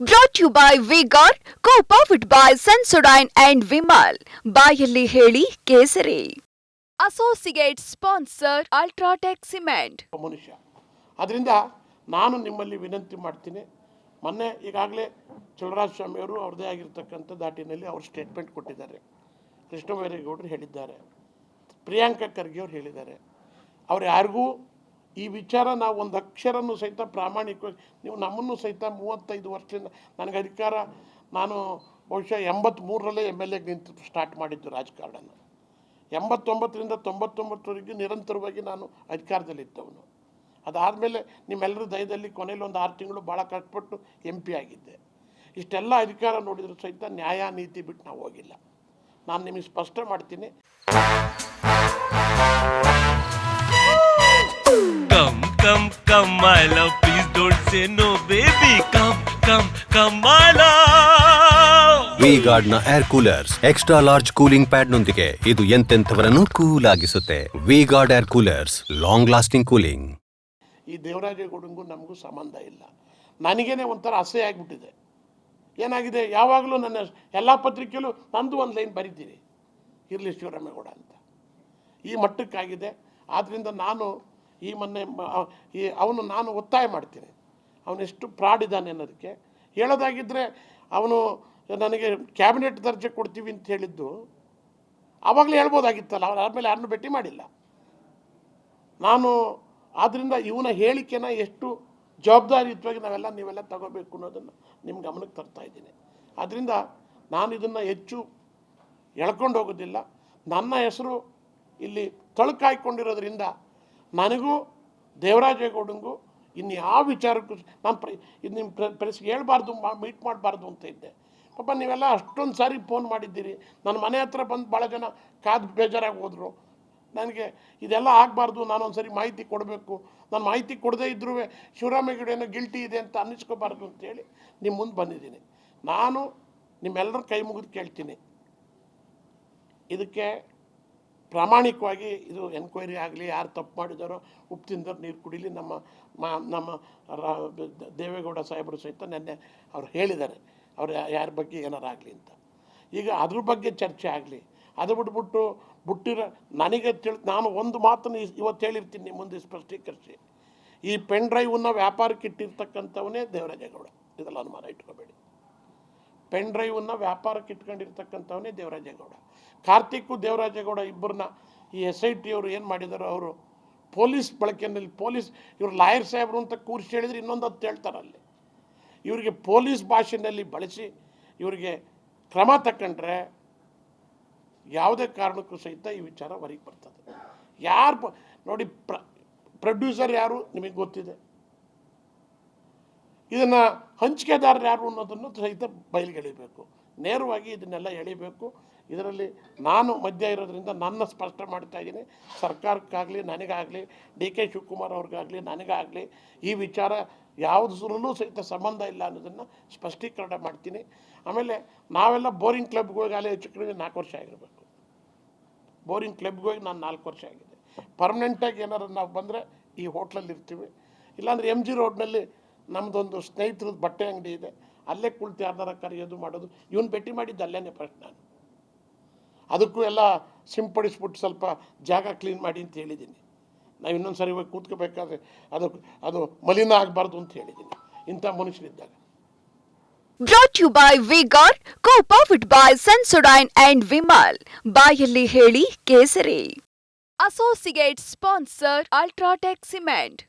Brought you by V Guard co powered by Sensodyne and Vimal ಬಾಯಲ್ಲಿ ಹೇಳಿ ಕೇಸರಿ. Associate sponsor UltraTech cement ಮನುಷ್ಯ. ಅದರಿಂದ ನಾನು ನಿಮ್ಮಲ್ಲಿ ವಿನಂತಿ ಮಾಡ್ತೀನಿ. ಮೊನ್ನೆ ಈಗಾಗಲೇ ಚಲರಾಜ ಸ್ವಾಮಿಯವರು ಅವ್ರದೇ ಆಗಿರ್ತಕ್ಕಂಥ ದಾಟಿನಲ್ಲಿ ಅವರು ಸ್ಟೇಟ್ಮೆಂಟ್ ಕೊಟ್ಟಿದ್ದಾರೆ. ಕೃಷ್ಣಬೈರೇಗೌಡರು ಹೇಳಿದ್ದಾರೆ. ಪ್ರಿಯಾಂಕಾ ಖರ್ಗೆ ಅವರು ಹೇಳಿದ್ದಾರೆ. ಅವ್ರು ಯಾರಿಗೂ ಈ ವಿಚಾರ ನಾವು ಒಂದು ಅಕ್ಷರನ್ನು ಸಹಿತ ಪ್ರಾಮಾಣಿಕವಾಗಿ, ನೀವು ನಮ್ಮನ್ನು ಸಹಿತ ಮೂವತ್ತೈದು ವರ್ಷದಿಂದ, ನನಗೆ ಅಧಿಕಾರ, ನಾನು ಬಹುಶಃ ಎಂಬತ್ತ್ಮೂರರಲ್ಲೇ ಎಂ ಎಲ್ ಎಗೆ ನಿಂತು ಸ್ಟಾರ್ಟ್ ಮಾಡಿದ್ದು ರಾಜಕಾರಣ ಎಂಬತ್ತೊಂಬತ್ತರಿಂದ ತೊಂಬತ್ತೊಂಬತ್ತವರೆಗೆ ನಿರಂತರವಾಗಿ ನಾನು ಅಧಿಕಾರದಲ್ಲಿದ್ದವನು. ಅದಾದಮೇಲೆ ನಿಮ್ಮೆಲ್ಲರ ದಯದಲ್ಲಿ ಕೊನೆಯಲ್ಲಿ ಒಂದು ಆರು ತಿಂಗಳು ಭಾಳ ಕಷ್ಟಪಟ್ಟು ಎಂ ಪಿ ಆಗಿದ್ದೆ. ಇಷ್ಟೆಲ್ಲ ಅಧಿಕಾರ ನೋಡಿದರೂ ಸಹಿತ ನ್ಯಾಯ ನೀತಿ ಬಿಟ್ಟು ನಾವು ಹೋಗಿಲ್ಲ. ನಾನು ನಿಮಗೆ ಸ್ಪಷ್ಟ ಮಾಡ್ತೀನಿ. Come, come, come, my love. Please don't say no, baby. Come, come, come, my love. V ಗಾರ್ಡ್ನ air coolers extra large cooling pad ನೊಂದಿಗೆ ಇದು ಎಂತೆಂಥವರನ್ನು cool ಆಗಿಸುತ್ತೆ V Guard air coolers long lasting cooling ಈ ದೇವರಾಜೇಗೌಡಂಗೂ ನಮಗೂ ಸಂಬಂಧ ಇಲ್ಲ. ನನಗೇನೆ ಒಂಥರ ಅಸಹ್ಯ ಆಗಿಬಿಟ್ಟಿದೆ. ಏನಾಗಿದೆ? ಯಾವಾಗಲೂ ನನ್ನ ಎಲ್ಲ ಪತ್ರಿಕೆಯಲ್ಲೂ ನಂದು ಒಂದು ಲೈನ್ ಬರೀತೀನಿ. ಇರಲಿ ಶಿವರಾಮೇಗೌಡ ಅಂತ. ಈ ಮಟ್ಟಕ್ಕಾಗಿದೆ. ಆದ್ದರಿಂದ ನಾನು ಈ ಮೊನ್ನೆ ಈ ಅವನು ನಾನು ಒತ್ತಾಯ ಮಾಡ್ತೀನಿ. ಅವನೆಷ್ಟು ಪ್ರಾಡ್ ಇದ್ದಾನೆ ಅನ್ನೋದಕ್ಕೆ. ಹೇಳೋದಾಗಿದ್ದರೆ ಅವನು ನನಗೆ ಕ್ಯಾಬಿನೆಟ್ ದರ್ಜೆ ಕೊಡ್ತೀವಿ ಅಂತ ಹೇಳಿದ್ದು ಆವಾಗಲೇ ಹೇಳ್ಬೋದಾಗಿತ್ತಲ್ಲ, ಅವ್ರು ಆದಮೇಲೆ ಯಾರನ್ನು ಭೇಟಿ ಮಾಡಿಲ್ಲ. ನಾನು ಆದ್ದರಿಂದ ಇವನ ಹೇಳಿಕೆನ ಎಷ್ಟು ಜವಾಬ್ದಾರಿಯುತವಾಗಿ ನಾವೆಲ್ಲ, ನೀವೆಲ್ಲ ತಗೋಬೇಕು ಅನ್ನೋದನ್ನು ನಿಮ್ಮ ಗಮನಕ್ಕೆ ತರ್ತಾ ಇದ್ದೀನಿ. ಆದ್ದರಿಂದ ನಾನು ಇದನ್ನು ಹೆಚ್ಚು ಎಳ್ಕೊಂಡು ಹೋಗೋದಿಲ್ಲ. ನನ್ನ ಹೆಸರು ಇಲ್ಲಿ ತಳುಕಾಯ್ಕೊಂಡಿರೋದ್ರಿಂದ ನನಗೂ, ದೇವರಾಜೇಗೌಡಂಗೂ ಇನ್ನು ಯಾವ ವಿಚಾರಕ್ಕೂ ನಾನು ಪ್ರ, ಇದು ನಿಮ್ಮ ಪ್ರೆಸ್ ಹೇಳ್ಬಾರ್ದು ಮೀಟ್ ಮಾಡಬಾರ್ದು ಅಂತ ಇದ್ದೆ. ಪಾಪ ನೀವೆಲ್ಲ ಅಷ್ಟೊಂದು ಸಾರಿ ಫೋನ್ ಮಾಡಿದ್ದೀರಿ. ನನ್ನ ಮನೆ ಹತ್ರ ಬಂದು ಭಾಳ ಜನ ಕಾದು ಬೇಜಾರಾಗಿ ಹೋದರು. ನನಗೆ ಇದೆಲ್ಲ ಆಗಬಾರ್ದು ನಾನೊಂದು ಸರಿ ಮಾಹಿತಿ ಕೊಡಬೇಕು. ನಾನು ಮಾಹಿತಿ ಕೊಡದೇ ಇದ್ರೂ ಶಿವರಾಮೇಗೌಡ ಗಿಲ್ಟಿ ಇದೆ ಅಂತ ಅನ್ನಿಸ್ಕೋಬಾರ್ದು ಅಂತೇಳಿ ನಿಮ್ಮ ಮುಂದೆ ಬಂದಿದ್ದೀನಿ. ನಾನು ನಿಮ್ಮೆಲ್ಲರ ಕೈ ಮುಗಿದು ಕೇಳ್ತೀನಿ. ಇದಕ್ಕೆ ಪ್ರಾಮಾಣಿಕವಾಗಿ ಇದು ಎನ್ಕ್ವೈರಿ ಆಗಲಿ, ಯಾರು ತಪ್ಪು ಮಾಡಿದಾರೋ ಉಪ್ಪು ತಿಂದರು ನೀರು ಕುಡಿಲಿ ನಮ್ಮ ಮಾ, ನಮ್ಮ ರಾ- ದೇವೇಗೌಡ ಸಾಹೇಬರು ಸಹಿತ ನೆನ್ನೆ ಅವ್ರು ಹೇಳಿದ್ದಾರೆ, ಅವ್ರು ಯಾರ ಬಗ್ಗೆ ಏನಾರಾಗಲಿ ಅಂತ. ಈಗ ಅದ್ರ ಬಗ್ಗೆ ಚರ್ಚೆ ಆಗಲಿ. ಅದು ಬಿಟ್ಬಿಟ್ಟು ಬಿಟ್ಟಿರೋ, ನನಗೆ ತಿಳಿ, ನಾನು ಒಂದು ಮಾತನ್ನು ಇವತ್ತು ಹೇಳಿರ್ತೀನಿ ಮುಂದೆ ಸ್ಪಷ್ಟೀಕರಿಸಿ. ಈ ಪೆನ್ ಡ್ರೈವನ್ನ ವ್ಯಾಪಾರಕ್ಕೆ ಇಟ್ಟಿರ್ತಕ್ಕಂಥವನೇ ದೇವರಾಜೇಗೌಡ. ಇದೆಲ್ಲ ಅನುಮಾನ ಇಟ್ಕೋಬೇಡಿ. ಪೆನ್ ಡ್ರೈವನ್ನ ವ್ಯಾಪಾರಕ್ಕೆ ಇಟ್ಕೊಂಡಿರ್ತಕ್ಕಂಥವನೇ ದೇವರಾಜೇಗೌಡ. ಕಾರ್ತಿಕ್ ದೇವರಾಜೇಗೌಡ ಇಬ್ಬರನ್ನ ಈ ಎಸ್ ಐ ಟಿ ಅವರು ಏನು ಮಾಡಿದಾರೋ ಅವರು ಪೊಲೀಸ್ ಬಳಕೆಯಲ್ಲಿ ಪೊಲೀಸ್ ಇವರು ಲಾಯರ್ ಸಾಹೇಬರು ಅಂತ ಕೂರಿಸಿ ಹೇಳಿದ್ರೆ ಇನ್ನೊಂದು ಹತ್ತು ಹೇಳ್ತಾರೆ ಅಲ್ಲಿ. ಇವರಿಗೆ ಪೊಲೀಸ್ ಭಾಷೆಯಲ್ಲಿ ಬಳಸಿ ಇವರಿಗೆ ಕ್ರಮ ತಗೊಂಡ್ರೆ ಯಾವುದೇ ಕಾರಣಕ್ಕೂ ಸಹಿತ ಈ ವಿಚಾರ ಹೊರಗೆ ಬರ್ತದೆ. ಯಾರು ನೋಡಿ ಪ್ರ ಪ್ರೊಡ್ಯೂಸರ್ ಯಾರು ನಿಮಗೆ ಗೊತ್ತಿದೆ. ಇದನ್ನು ಹಂಚಿಕೆದಾರರು ಯಾರು ಅನ್ನೋದನ್ನು ಸಹಿತ ಬಯಲಿಗೆಳಿಬೇಕು ನೇರವಾಗಿ ಇದನ್ನೆಲ್ಲ ಎಳಿಬೇಕು ಇದರಲ್ಲಿ ನಾನು ಮಧ್ಯ ಇರೋದ್ರಿಂದ ನನ್ನ ಸ್ಪಷ್ಟ ಮಾಡ್ತಾ ಇದ್ದೀನಿ. ಸರ್ಕಾರಕ್ಕಾಗಲಿ, ನನಗಾಗಲಿ, ಡಿ ಕೆ ಶಿವಕುಮಾರ್ ಅವ್ರಿಗಾಗಲಿ, ನನಗಾಗಲಿ ಈ ವಿಚಾರ ಯಾವುದರಲ್ಲೂ ಸಹಿತ ಸಂಬಂಧ ಇಲ್ಲ ಅನ್ನೋದನ್ನು ಸ್ಪಷ್ಟೀಕರಣ ಮಾಡ್ತೀನಿ. ಆಮೇಲೆ ನಾವೆಲ್ಲ ಬೋರಿಂಗ್ ಕ್ಲಬ್ಗೆ ಹೋಗಿ ಅಲ್ಲಿ ಹೆಚ್ಚು ಕಡಿಮೆ ನಾಲ್ಕು ವರ್ಷ ಆಗಿರಬೇಕು. ಬೋರಿಂಗ್ ಕ್ಲಬ್ಗೆ ಹೋಗಿ ನಾನು ನಾಲ್ಕು ವರ್ಷ ಆಗಿದೆ. ಪರ್ಮನೆಂಟಾಗಿ ಏನಾರು ನಾವು ಬಂದರೆ ಈ ಹೋಟ್ಲಲ್ಲಿ ಇರ್ತೀವಿ. ಇಲ್ಲಾಂದರೆ ಎಂ ಜಿ ರೋಡ್ನಲ್ಲಿ ನಮ್ಮದೊಂದು ಸ್ನೇಹಿತರದ್ದು ಬಟ್ಟೆ ಅಂಗಡಿ ಇದೆ. ಅಲ್ಲೇ ಕುಳಿತು ಯಾರ್ದಾರ ಕರೆಯೋದು ಮಾಡೋದು. ಇವನು ಭೇಟಿ ಮಾಡಿದ್ದು ಅಲ್ಲೇ ಫಸ್ಟ್ ನಾನು. ಅದಕ್ಕೂ ಎಲ್ಲ ಸಿಂಪಡಿಸ್ಬಿಟ್ಟು ಸ್ವಲ್ಪ ಜಾಗ ಕ್ಲೀನ್ ಮಾಡಿ ಅಂತ ಹೇಳಿದ್ದೀನಿ. ನಾವು ಇನ್ನೊಂದು ಸರಿ ಹೋಗಿ ಕೂತ್ಕೋಬೇಕಾದ್ರೆ ಅದು ಅದು ಮಲಿನ ಆಗಬಾರ್ದು ಅಂತ ಹೇಳಿದ್ದೀನಿ. ಇಂಥ ಮನುಷ್ಯರಿದ್ದಾಗ brought you by vigour co powered by Sensodyne and Vimal ಬಾಯಲ್ಲಿ ಹೇಳಿ ಕೇಸರಿ. Associate sponsor UltraTech cement